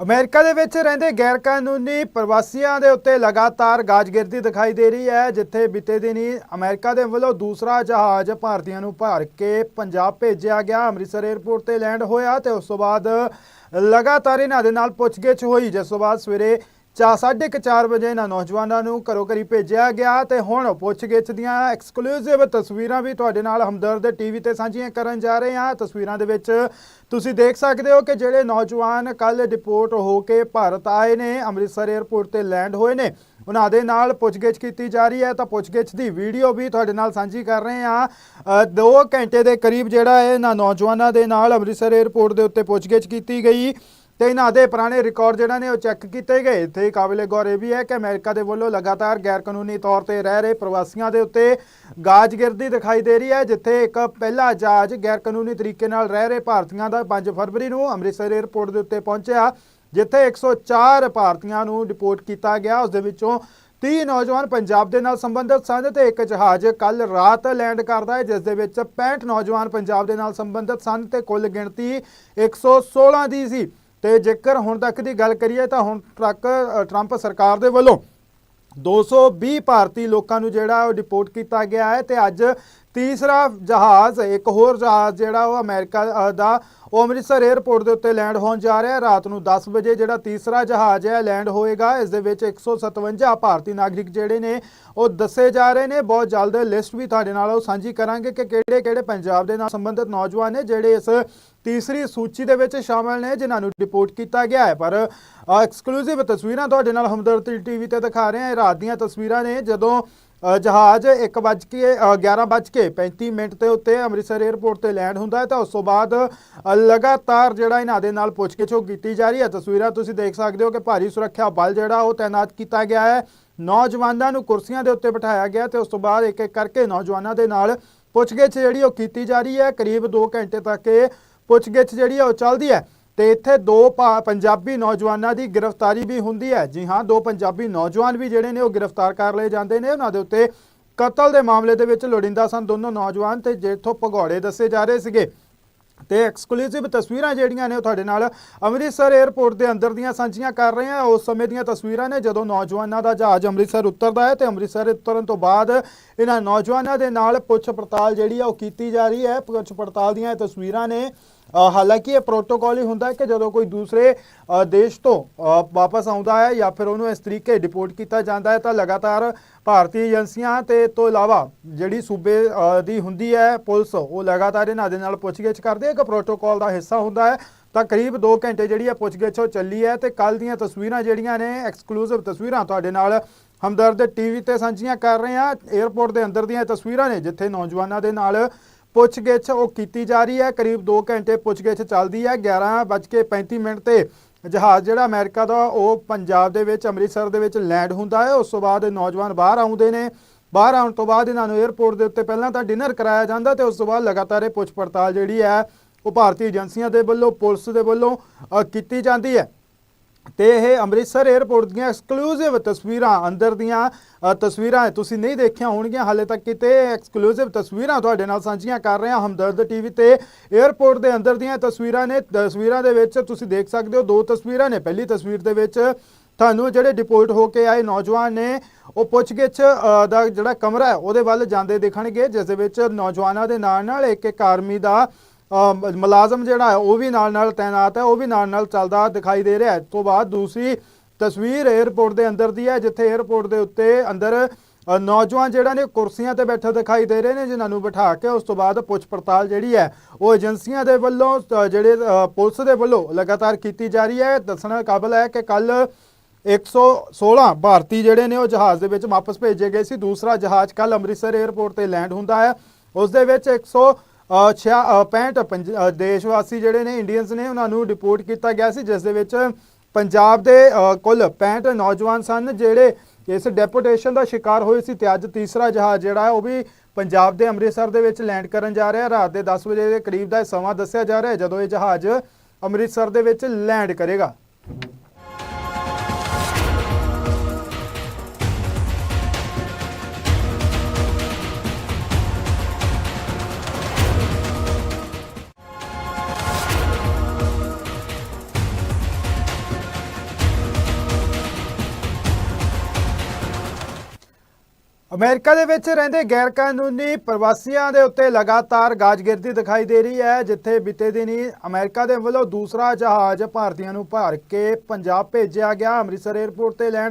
America ਦੇ ਵਿੱਚ ਰਹਿੰਦੇ ਗੈਰ ਕਾਨੂੰਨੀ ਪ੍ਰਵਾਸੀਆਂ ਦੇ ਉੱਤੇ ਲਗਾਤਾਰ ਗਾਜਗਿਰਦੀ ਦਿਖਾਈ ਦੇ ਰਹੀ ਹੈ, ਜਿੱਥੇ ਬੀਤੇ ਦਿਨੀ ਅਮਰੀਕਾ ਦੇ ਵੱਲੋਂ ਦੂਸਰਾ ਜਹਾਜ਼ ਭਾਰਤੀਆਂ ਨੂੰ ਭਰ ਕੇ ਪੰਜਾਬ ਭੇਜਿਆ ਗਿਆ। ਅੰਮ੍ਰਿਤਸਰ 에ਅਰਪੋਰਟ ਤੇ ਲੈਂਡ ਹੋਇਆ ਤੇ ਉਸ ਤੋਂ ਬਾਅਦ ਲਗਾਤਾਰ ਇਹਨਾਂ ਦੇ ਨਾਲ ਪੁੱਛਗਿੱਛ ਹੋਈ, ਜਿਸ ਤੋਂ ਬਾਅਦ ਸਵੇਰੇ ਚਾ ਸਾਢੇ ਕੁ ਚਾਰ ਵਜੇ ਇਹਨਾਂ ਨੌਜਵਾਨਾਂ ਨੂੰ ਘਰੋ ਘਰੀ ਭੇਜਿਆ ਗਿਆ ਤੇ ਹੁਣ ਪੁੱਛਗਿੱਛ ਦੀਆਂ ਐਕਸਕਲੂਸਿਵ ਤਸਵੀਰਾਂ ਵੀ ਤੁਹਾਡੇ ਨਾਲ ਹਮਦਰਦ ਟੀਵੀ ਤੇ ਸਾਂਝੀਆਂ ਕਰਨ ਜਾ ਰਹੇ ਹਾਂ। ਤਸਵੀਰਾਂ ਦੇ ਵਿੱਚ ਤੁਸੀਂ ਦੇਖ ਸਕਦੇ ਹੋ ਕਿ ਜਿਹੜੇ ਨੌਜਵਾਨ ਕੱਲ ਡਿਪੋਰਟ ਹੋ ਕੇ ਭਾਰਤ ਆਏ ਨੇ, ਅੰਮ੍ਰਿਤਸਰ 에ਅਰਪੋਰਟ ਤੇ ਲੈਂਡ ਹੋਏ ਨੇ, ਉਹਨਾਂ ਦੇ ਨਾਲ ਪੁੱਛਗਿੱਛ ਕੀਤੀ ਜਾ ਰਹੀ ਹੈ। ਤਾਂ ਪੁੱਛਗਿੱਛ ਦੀ ਵੀਡੀਓ ਵੀ ਤੁਹਾਡੇ ਨਾਲ ਸਾਂਝੀ ਕਰ ਰਹੇ ਹਾਂ। 2 ਘੰਟੇ ਦੇ ਕਰੀਬ ਜਿਹੜਾ ਹੈ ਇਹਨਾਂ ਨੌਜਵਾਨਾਂ ਦੇ ਨਾਲ ਅੰਮ੍ਰਿਤਸਰ 에ਅਰਪੋਰਟ ਦੇ ਉੱਤੇ ਪੁੱਛਗਿੱਛ ਕੀਤੀ ਗਈ। ਤੇ ਇਹਨਾਂ ਦੇ ਪੁਰਾਣੇ ਰਿਕਾਰਡ ਜਿਹੜਾ ਨੇ ਉਹ ਚੈੱਕ ਕੀਤੇ ਗਏ। ਤੇ ਕਾਬਿਲੇ ਗੌਰ ਇਹ ਵੀ ਹੈ ਕਿ ਅਮਰੀਕਾ ਦੇ ਵੱਲੋਂ ਲਗਾਤਾਰ ਗੈਰ ਕਾਨੂੰਨੀ ਤੌਰ ਤੇ ਰਹਿ ਰਹੇ ਪ੍ਰਵਾਸੀਆਂ ਦੇ ਉੱਤੇ ਗਾਜਗਿਰਦੀ ਦਿਖਾਈ ਦੇ ਰਹੀ ਹੈ, ਜਿੱਥੇ ਇੱਕ ਪਹਿਲਾ ਜਹਾਜ਼ ਗੈਰ ਕਾਨੂੰਨੀ ਤਰੀਕੇ ਨਾਲ ਰਹਿ ਰਹੇ ਭਾਰਤੀਆਂ ਦਾ 5 ਫਰਵਰੀ ਨੂੰ ਅੰਮ੍ਰਿਤਸਰ 에ਅਰਪੋਰਟ ਦੇ ਉੱਤੇ ਪਹੁੰਚਿਆ, ਜਿੱਥੇ 104 ਭਾਰਤੀਆਂ ਨੂੰ ਡਿਪੋਰਟ ਕੀਤਾ ਗਿਆ। ਉਸ ਦੇ ਵਿੱਚੋਂ 30 ਨੌਜਵਾਨ ਪੰਜਾਬ ਦੇ ਨਾਲ ਸੰਬੰਧਿਤ ਸਨ ਤੇ ਇੱਕ ਜਹਾਜ਼ ਕੱਲ ਰਾਤ ਲੈਂਡ ਕਰਦਾ ਹੈ, ਜਿਸ ਦੇ ਵਿੱਚ 65 ਨੌਜਵਾਨ ਪੰਜਾਬ ਦੇ ਨਾਲ ਸੰਬੰਧਿਤ ਸਨ ਤੇ ਕੁੱਲ ਗਿਣਤੀ 116 ਦੀ ਸੀ। ਤੇ ਜੇਕਰ ਹੁਣ ਤੱਕ ਦੀ ਗੱਲ ਕਰੀਏ ਤਾਂ ਹੁਣ ਤੱਕ ਟਰੰਪ ਸਰਕਾਰ ਦੇ ਵੱਲੋਂ 220 ਭਾਰਤੀ ਲੋਕਾਂ ਨੂੰ ਜਿਹੜਾ ਉਹ ਡਿਪੋਰਟ ਕੀਤਾ ਗਿਆ ਹੈ ਤੇ ਅੱਜ ਤੀਸਰਾ ਜਹਾਜ਼, ਇੱਕ ਹੋਰ ਜਹਾਜ਼ ਜਿਹੜਾ ਉਹ ਅਮਰੀਕਾ ਦਾ, ਉਹ ਅੰਮ੍ਰਿਤਸਰ 에ਅਰਪੋਰਟ ਦੇ ਉੱਤੇ ਲੈਂਡ ਹੋਣ ਜਾ ਰਿਹਾ ਹੈ। ਰਾਤ ਨੂੰ 10 ਵਜੇ ਜਿਹੜਾ ਤੀਸਰਾ ਜਹਾਜ਼ ਹੈ, ਲੈਂਡ ਹੋਏਗਾ। ਇਸ ਦੇ ਵਿੱਚ 157 ਭਾਰਤੀ ਨਾਗਰਿਕ ਜਿਹੜੇ ਨੇ, ਉਹ ਦੱਸੇ ਜਾ ਰਹੇ ਨੇ। ਬਹੁਤ ਜਲਦ ਲਿਸਟ ਵੀ ਤੁਹਾਡੇ ਨਾਲ ਉਹ ਸਾਂਝੀ ਕਰਾਂਗੇ ਕਿ ਕਿਹੜੇ ਕਿਹੜੇ ਪੰਜਾਬ ਦੇ ਨਾਲ ਸੰਬੰਧਿਤ ਨੌਜਵਾਨ ਨੇ, ਜਿਹੜੇ ਇਸ ਤੀਸਰੀ ਸੂਚੀ ਦੇ ਵਿੱਚ ਸ਼ਾਮਲ ਨੇ, ਜਿਨ੍ਹਾਂ ਨੂੰ ਰਿਪੋਰਟ ਕੀਤਾ ਗਿਆ ਹੈ। ਪਰ ਐਕਸਕਲੂਸਿਵ ਤਸਵੀਰਾਂ ਤੁਹਾਡੇ ਨਾਲ ਹਮਦਰਦ ਟੀਵੀ ਤੇ ਦਿਖਾ ਰਹੇ ਹਾਂ। ਇਹ ਰਾਤ ਦੀਆਂ ਤਸਵੀਰਾਂ ਨੇ, ਜਦੋਂ ਜਹਾਜ਼ 1 ਵੱਜ ਕੇ ਅ, 11 ਵੱਜ ਕੇ 35 ਮਿੰਟ ਤੇ ਉੱਤੇ ਅੰਮ੍ਰਿਤਸਰ 에ਅਰਪੋਰਟ ਤੇ ਲੈਂਡ ਹੁੰਦਾ ਹੈ। ਤਾਂ ਉਸ ਤੋਂ ਬਾਅਦ ਲਗਾਤਾਰ ਜਿਹੜਾ ਇਹਨਾਂ ਦੇ ਨਾਲ ਪੁੱਛਗਿੱਛ ਉਹ ਕੀਤੀ ਜਾ ਰਹੀ ਹੈ। ਤਸਵੀਰਾਂ ਤੁਸੀਂ ਦੇਖ ਸਕਦੇ ਹੋ ਕਿ ਭਾਰੀ ਸੁਰੱਖਿਆ ਬਲ ਜਿਹੜਾ ਉਹ ਤਾਇਨਾਤ ਕੀਤਾ ਗਿਆ ਹੈ। ਨੌਜਵਾਨਾਂ ਨੂੰ ਕੁਰਸੀਆਂ ਦੇ ਉੱਤੇ ਬਿਠਾਇਆ ਗਿਆ ਤੇ ਉਸ ਤੋਂ ਬਾਅਦ ਇੱਕ ਇੱਕ ਕਰਕੇ ਨੌਜਵਾਨਾਂ ਦੇ ਨਾਲ ਪੁੱਛਗਿੱਛ ਜਿਹੜੀ ਉਹ ਕੀਤੀ ਜਾ ਰਹੀ ਹੈ। ਕਰੀਬ 2 ਘੰਟੇ ਤੱਕ ਇਹ ਪੁੱਛਗਿੱਛ ਜਿਹੜੀ ਹੈ ਉਹ ਚੱਲਦੀ ਹੈ। ਤੇ ਇੱਥੇ ਦੋ ਭਾ- ਪੰਜਾਬੀ ਨੌਜਵਾਨਾਂ ਦੀ ਗ੍ਰਿਫਤਾਰੀ ਵੀ ਹੁੰਦੀ ਹੈ। ਜੀ ਹਾਂ, ਦੋ ਪੰਜਾਬੀ ਨੌਜਵਾਨ ਵੀ ਜਿਹੜੇ ਨੇ ਉਹ ਗ੍ਰਿਫਤਾਰ ਕਰ ਲਏ ਜਾਂਦੇ ਨੇ। ਉਹਨਾਂ ਦੇ ਉੱਤੇ ਕਤਲ ਦੇ ਮਾਮਲੇ ਦੇ ਵਿੱਚ ਲੋੜਿੰਦਾ ਸਨ ਦੋਨੋਂ ਨੌਜਵਾਨ ਤੇ ਜਿੱਥੋਂ ਭਗੌੜੇ ਦੱਸੇ ਜਾ ਰਹੇ ਸੀਗੇ। ਤੇ ਐਕਸਕਲੂਸਿਵ ਤਸਵੀਰਾਂ ਜਿਹੜੀਆਂ ਨੇ ਉਹ ਤੁਹਾਡੇ ਨਾਲ ਅੰਮ੍ਰਿਤਸਰ 에ਅਰਪੋਰਟ ਦੇ ਅੰਦਰ ਦੀਆਂ ਸਾਂਝੀਆਂ ਕਰ ਰਹੇ ਹਾਂ। ਉਸ ਸਮੇਂ ਦੀਆਂ ਤਸਵੀਰਾਂ ਨੇ ਜਦੋਂ ਨੌਜਵਾਨਾਂ ਦਾ ਜਹਾਜ਼ ਅੰਮ੍ਰਿਤਸਰ ਉਤਰਦਾ ਹੈ ਤੇ ਅੰਮ੍ਰਿਤਸਰ ਉਤਰਨ ਤੋਂ ਬਾਅਦ ਇਹਨਾਂ ਨੌਜਵਾਨਾਂ ਦੇ ਨਾਲ ਪੁੱਛ ਪੜਤਾਲ ਜਿਹੜੀ ਆ ਉਹ ਕੀਤੀ ਜਾ ਰਹੀ ਹੈ। ਪੁੱਛ ਪੜਤਾਲ ਦੀਆਂ ਇਹ ਤਸਵੀਰਾਂ ਨੇ ਹਾਲਾਂਕਿ ਇਹ ਪ੍ਰੋਟੋਕੋਲ ਹੀ ਹੁੰਦਾ ਹੈ ਕਿ ਜਦੋਂ ਕੋਈ ਦੂਸਰੇ ਦੇਸ਼ ਤੋਂ ਵਾਪਸ ਆਉਂਦਾ ਹੈ ਜਾਂ ਫਿਰ ਉਹਨੂੰ ਇਸ ਤਰੀਕੇ ਡਿਪੋਰਟ ਕੀਤਾ ਜਾਂਦਾ ਹੈ ਤਾਂ ਲਗਾਤਾਰ ਭਾਰਤੀ ਏਜੰਸੀਆਂ ਤੇ ਤੋਂ ਇਲਾਵਾ ਜਿਹੜੀ ਸੂਬੇ ਦੀ ਹੁੰਦੀ ਹੈ ਪੁਲਿਸ, ਉਹ ਲਗਾਤਾਰ ਇਹਨਾਂ ਦੇ ਨਾਲ ਪੁੱਛਗਿੱਛ ਕਰਦੇ ਹੈ। ਕਿ ਪ੍ਰੋਟੋਕਾਲ ਦਾ ਹਿੱਸਾ ਹੁੰਦਾ ਹੈ। ਤਾਂ ਕਰੀਬ 2 ਘੰਟੇ ਜਿਹੜੀ ਹੈ ਪੁੱਛਗਿੱਛ ਉਹ ਚੱਲੀ ਹੈ ਤੇ ਕੱਲ ਦੀਆਂ ਤਸਵੀਰਾਂ ਜਿਹੜੀਆਂ ਨੇ ਐਕਸਕਲੂਸਿਵ ਤਸਵੀਰਾਂ ਤੁਹਾਡੇ ਨਾਲ ਹਮਦਰਦ ਟੀਵੀ ਤੇ ਸਾਂਝੀਆਂ ਕਰ ਰਹੇ ਹਾਂ। 에ਅਰਪੋਰਟ ਦੇ ਅੰਦਰ ਦੀਆਂ ਤਸਵੀਰਾਂ ਨੇ, ਜਿੱਥੇ ਨੌਜਵਾਨਾਂ ਦੇ ਨਾਲ ਪੁੱਛਗਿੱਛ ਉਹ ਕੀਤੀ ਜਾ ਰਹੀ ਹੈ। ਕਰੀਬ 2 ਘੰਟੇ ਪੁੱਛਗਿੱਛ ਚੱਲਦੀ ਹੈ। 11:35 ਮਿੰਟ ਤੇ ਜਹਾਜ਼ ਜਿਹੜਾ ਅਮਰੀਕਾ ਦਾ, ਉਹ ਪੰਜਾਬ ਦੇ ਵਿੱਚ, ਅੰਮ੍ਰਿਤਸਰ ਦੇ ਵਿੱਚ ਲੈਂਡ ਹੁੰਦਾ ਹੈ। ਉਸ ਤੋਂ ਬਾਅਦ ਇਹ ਨੌਜਵਾਨ ਬਾਹਰ ਆਉਂਦੇ ਨੇ। ਬਾਹਰ ਆਉਣ ਤੋਂ ਬਾਅਦ ਇਹਨਾਂ ਨੂੰ 에ਅਰਪੋਰਟ ਦੇ ਉੱਤੇ ਪਹਿਲਾਂ ਤਾਂ ਡਿਨਰ ਕਰਾਇਆ ਜਾਂਦਾ ਤੇ ਉਸ ਤੋਂ ਬਾਅਦ ਲਗਾਤਾਰ ਇਹ ਪੁੱਛ ਪੜਤਾਲ ਜਿਹੜੀ ਹੈ, ਉਹ ਭਾਰਤੀ ਏਜੰਸੀਆਂ ਦੇ ਵੱਲੋਂ, ਪੁਲਿਸ ਦੇ ਵੱਲੋਂ ਕੀਤੀ ਜਾਂਦੀ ਹੈ। ਤੇ ਇਹ ਅੰਮ੍ਰਿਤਸਰ 에ਅਰਪੋਰਟ ਦੀਆਂ ਐਕਸਕਲੂਸਿਵ ਤਸਵੀਰਾਂ ਅੰਦਰ ਦੀਆਂ ਅ, ਤਸਵੀਰਾਂ ਤੁਸੀਂ ਨਹੀਂ ਦੇਖੀਆਂ ਹੋਣਗੀਆਂ ਹਾਲੇ ਤੱਕ ਕਿਤੇ ਐਕਸਕਲੂਸਿਵ ਤਸਵੀਰਾਂ ਤੁਹਾਡੇ ਨਾਲ ਸਾਂਝੀਆਂ ਕਰ ਰਹੇ ਹਾਂ ਹਮਦਰਦ ਟੀਵੀ ਤੇ। 에ਅਰਪੋਰਟ ਦੇ ਅੰਦਰ ਦੀਆਂ ਤਸਵੀਰਾਂ ਨੇ ਤਸਵੀਰਾਂ ਦੇ ਵਿੱਚ ਤੁਸੀਂ ਦੇਖ ਸਕਦੇ ਹੋ ਦੋ ਤਸਵੀਰਾਂ ਨੇ। ਪਹਿਲੀ ਤਸਵੀਰ ਦੇ ਵਿੱਚ ਤੁਹਾਨੂੰ ਜਿਹੜੇ ਡਿਪੋਰਟ ਹੋ ਕੇ ਆਏ ਨੌਜਵਾਨ ਨੇ ਉਹ ਪੁੱਛਗਿੱਛ ਦਾ ਜਿਹੜਾ ਕਮਰਾ ਹੈ ਉਹਦੇ ਵੱਲ ਜਾਂਦੇ ਦੇਖਣਗੇ ਜਿਸ ਦੇ ਵਿੱਚ ਨੌਜਵਾਨਾਂ ਦੇ ਨਾਲ ਨਾਲ ਇੱਕ ਇੱਕ ਆਰਮੀ ਦਾ ਮੁਲਾਜ਼ਮ ਜਿਹੜਾ ਹੈ, ਉਹ ਵੀ ਨਾਲ ਨਾਲ ਤਾਇਨਾਤ ਹੈ, ਉਹ ਵੀ ਨਾਲ ਨਾਲ ਚੱਲਦਾ ਦਿਖਾਈ ਦੇ ਰਿਹਾ ਹੈ। ਤੋਂ ਬਾਅਦ ਦੂਸਰੀ ਤਸਵੀਰ 에어ਪੋਰਟ ਦੇ ਅੰਦਰ ਦੀ ਹੈ, ਜਿੱਥੇ 에어ਪੋਰਟ ਦੇ ਉੱਤੇ ਅੰਦਰ ਨੌਜਵਾਨ ਜਿਹੜਾ ਨੇ, ਕੁਰਸੀਆਂ ਤੇ ਬੈਠੇ ਦਿਖਾਈ ਦੇ ਰਹੇ ਨੇ, ਜਿਨ੍ਹਾਂ ਨੂੰ ਬਿਠਾ ਕੇ ਉਸ ਤੋਂ ਬਾਅਦ ਪੁੱਛ ਪੜਤਾਲ ਜਿਹੜੀ ਹੈ, ਉਹ ਏਜੰਸੀਆਂ ਦੇ ਵੱਲੋਂ ਜਿਹੜੇ ਪੁਲਿਸ ਦੇ ਵੱਲੋਂ ਲਗਾਤਾਰ ਕੀਤੀ ਜਾ ਰਹੀ ਹੈ। ਦੱਸਣਾ ਕਾਬਲ ਹੈ ਕਿ ਕੱਲ 116 ਭਾਰਤੀ ਜਿਹੜੇ ਨੇ, ਉਹ ਜਹਾਜ਼ ਦੇ ਵਿੱਚ ਵਾਪਸ ਭੇਜੇ ਗਏ ਸੀ। ਦੂਸਰਾ ਜਹਾਜ਼ ਕੱਲ ਅੰਮ੍ਰਿਤਸਰ 에ਅਰਪੋਰਟ ਤੇ ਲੈਂਡ ਹੁੰਦਾ ਹੈ। ਉਸ ਦੇ ਵਿੱਚ 100 65 ਪੰਜ- ਅ, ਦੇਸ਼ਵਾਸੀ ਜਿਹੜੇ ਨੇ ਇੰਡੀਅਨਸ ਨੇ ਉਹਨਾਂ ਨੂੰ ਡਿਪੋਰਟ ਕੀਤਾ ਗਿਆ ਸੀ ਜਿਸ ਦੇ ਵਿੱਚ ਪੰਜਾਬ ਦੇ ਕੁੱਲ 65 ਨੌਜਵਾਨ ਸਨ ਜਿਹੜੇ ਇਸ ਡੈਪੂਟੇਸ਼ਨ ਦਾ ਸ਼ਿਕਾਰ ਹੋਏ ਸੀ ਤੇ ਅੱਜ ਤੀਸਰਾ ਜਹਾਜ਼ ਜਿਹੜਾ ਹੈ ਉਹ ਵੀ ਪੰਜਾਬ ਦੇ ਅੰਮ੍ਰਿਤਸਰ ਦੇ ਵਿੱਚ ਲੈਂਡ ਕਰਨ ਜਾ ਰਿਹਾ ਰਾਤ ਦੇ 10 ਵਜੇ ਦੇ ਕਰੀਬ ਦਾ ਇਹ ਸਮਾਂ ਦੱਸਿਆ ਜਾ ਰਿਹਾ ਜਦੋਂ ਇਹ ਜਹਾਜ਼ ਅੰਮ੍ਰਿਤਸਰ ਦੇ ਵਿੱਚ ਲੈਂਡ ਕਰੇਗਾ। ਅਮਰੀਕਾ ਦੇ ਵਿੱਚ ਰਹਿੰਦੇ ਗੈਰ ਕਾਨੂੰਨੀ ਪ੍ਰਵਾਸੀਆਂ ਦੇ ਉੱਤੇ ਲਗਾਤਾਰ ਗਾਜਗਿਰਦੀ ਦਿਖਾਈ ਦੇ ਰਹੀ ਹੈ, ਜਿੱਥੇ ਬੀਤੇ ਦਿਨੀ ਅਮਰੀਕਾ ਦੇ ਵੱਲੋਂ ਦੂਸਰਾ ਜਹਾਜ਼ ਭਾਰਤੀਆਂ ਨੂੰ ਭਰ ਕੇ ਪੰਜਾਬ ਭੇਜਿਆ ਗਿਆ। ਅੰਮ੍ਰਿਤਸਰ 에ਅਰਪੋਰਟ ਤੇ ਲੈਂਡ